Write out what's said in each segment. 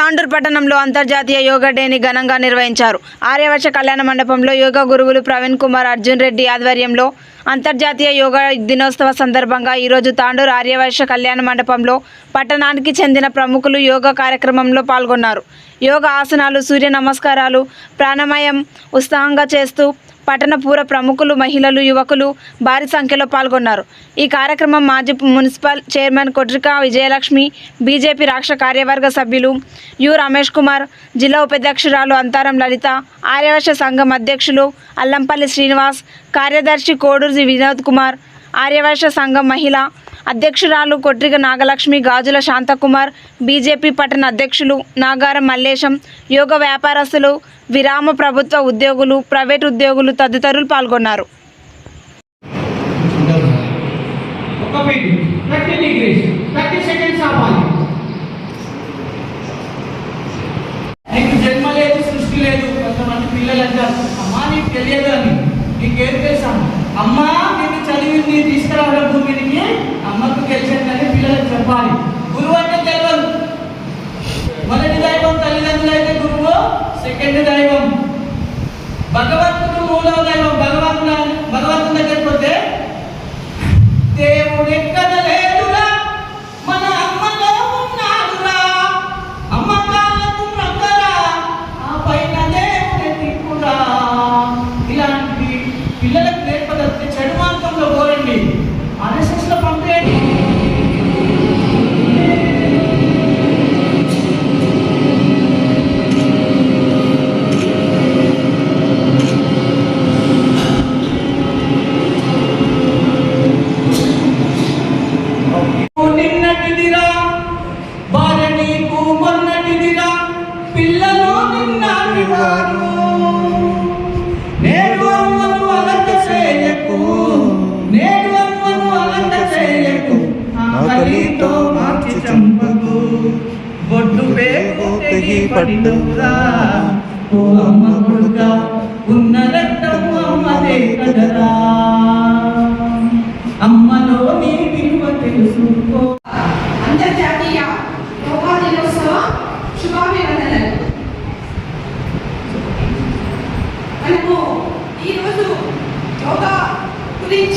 తాండూర్ పట్టణంలో అంతర్జాతీయ యోగా డేని ఘనంగా నిర్వహించారు. ఆర్యవర్ష కళ్యాణ మండపంలో యోగా గురువులు ప్రవీణ్ కుమార్ అర్జున్ రెడ్డి ఆధ్వర్యంలో అంతర్జాతీయ యోగా దినోత్సవ సందర్భంగా ఈరోజు తాండూర్ ఆర్యవైశ్య కళ్యాణ మండపంలో పట్టణానికి చెందిన ప్రముఖులు యోగా కార్యక్రమంలో పాల్గొన్నారు. యోగా ఆసనాలు సూర్య నమస్కారాలు ప్రాణమయం ఉత్సాహంగా చేస్తూ పట్టణ పూర ప్రముఖులు మహిళలు యువకులు భారీ సంఖ్యలో పాల్గొన్నారు. ఈ కార్యక్రమం మాజీ municipal chairman Kotrika Vijayalakshmi BJP రాష్ట్ర కార్యవర్గ సభ్యులు యు రమేష్ కుమార్ జిల్లా ఉపాధ్యక్షురాలు అంతారం లలిత ఆర్యవర్ష సంఘం అధ్యక్షులు అల్లంపల్లి శ్రీనివాస్ కార్యదర్శి కోడూరి వినోద్ కుమార్ ఆర్యవైశ్య సంఘం మహిళ అధ్యక్షురాలు కొట్రిక నాగలక్ష్మి గాజుల శాంతకుమార్ బీజేపీ పట్టణ అధ్యక్షులు నాగారం మల్లేశం యోగ వ్యాపారస్తులు విరామ ప్రభుత్వ ఉద్యోగులు ప్రైవేట్ ఉద్యోగులు తదితరులు పాల్గొన్నారు. జన్మ లేదు సృష్టి లేదు కొంతమంది అమ్మా నీకు తెలియదు అని. నీకేం తెలుసాను అమ్మా నిన్ను చదివింది తీసుకురావడం భూమికి అమ్మకు తెలిసిందని పిల్లలకు చెప్పాలి. గురువు అంటే తెలియదు మొదటి దైవం తల్లిదండ్రులు అయితే గురువు సెకండ్ దైవం. భగవంతుడు మూడవ దైవం. భగవంతుడు భగవంతుని దగ్గరికి పోతే వారు. నేడు అమ్మను అలంక చేయకు. నేడు అమ్మను అలంక చేయకు. ఆకలితో మార్చి చంపకు. బొడ్డు పేగు తెగి పడినవురా ఓ అమ్మ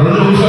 Hallelujah.